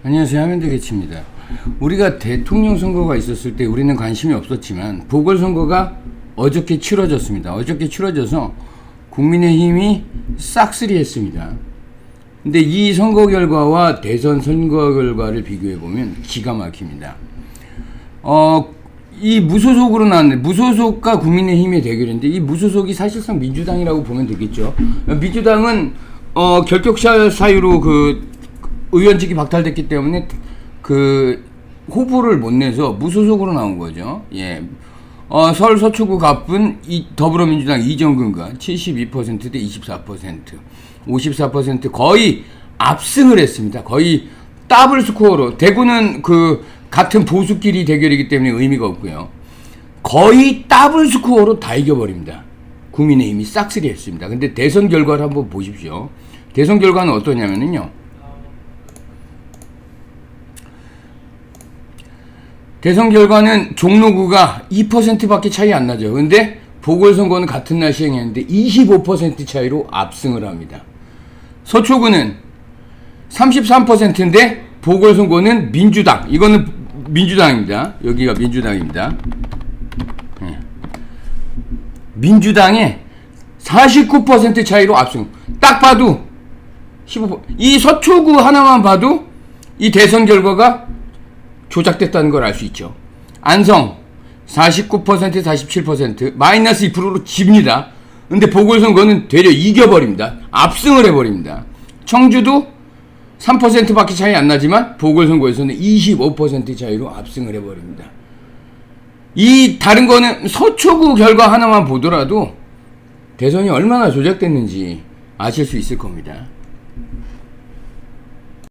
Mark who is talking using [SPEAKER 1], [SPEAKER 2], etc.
[SPEAKER 1] 안녕하세요. 하면되겠습니다. 우리가 대통령 선거가 있었을 때 우리는 관심이 없었지만 보궐선거가 어저께 치러졌습니다. 어저께 치러져서 국민의힘이 싹쓸이했습니다. 근데 이 선거 결과와 대선 선거 결과를 비교해 보면 기가 막힙니다. 어, 이 무소속으로 나왔는데 무소속과 국민의힘의 대결인데 이 무소속이 사실상 민주당이라고 보면 되겠죠. 민주당은 어, 결격자 사유로 그 의원직이 박탈됐기 때문에 그 후보를 못 내서 무소속으로 나온 거죠. 예. 어, 서울 서초구 갑분 이 더불어민주당 이정근과 72%대 24%, 54% 거의 압승을 했습니다. 거의 더블 스코어로 대구는 그 같은 보수끼리 대결이기 때문에 의미가 없고요. 거의 더블 스코어로 다 이겨버립니다. 국민의힘이 싹쓸이 했습니다. 근데 대선 결과를 한번 보십시오. 대선 결과는 어떠냐면요. 대선 결과는 종로구가 2%밖에 차이 안 나죠. 근데 보궐선거는 같은 날 시행했는데 25% 차이로 압승을 합니다. 서초구는 33%인데 보궐선거는 민주당. 이거는 민주당입니다. 여기가 민주당입니다. 예. 민주당의 49% 차이로 압승. 딱 봐도 15%. 이 서초구 하나만 봐도 이 대선 결과가 조작됐다는 걸 알 수 있죠. 안성 49% 47% 마이너스 2%로 집니다. 근데 보궐선거는 되려 이겨버립니다. 압승을 해버립니다. 청주도 3%밖에 차이 안 나지만 보궐선거에서는 25% 차이로 압승을 해버립니다. 이 다른 거는 서초구 결과 하나만 보더라도 대선이 얼마나 조작됐는지 아실 수 있을 겁니다.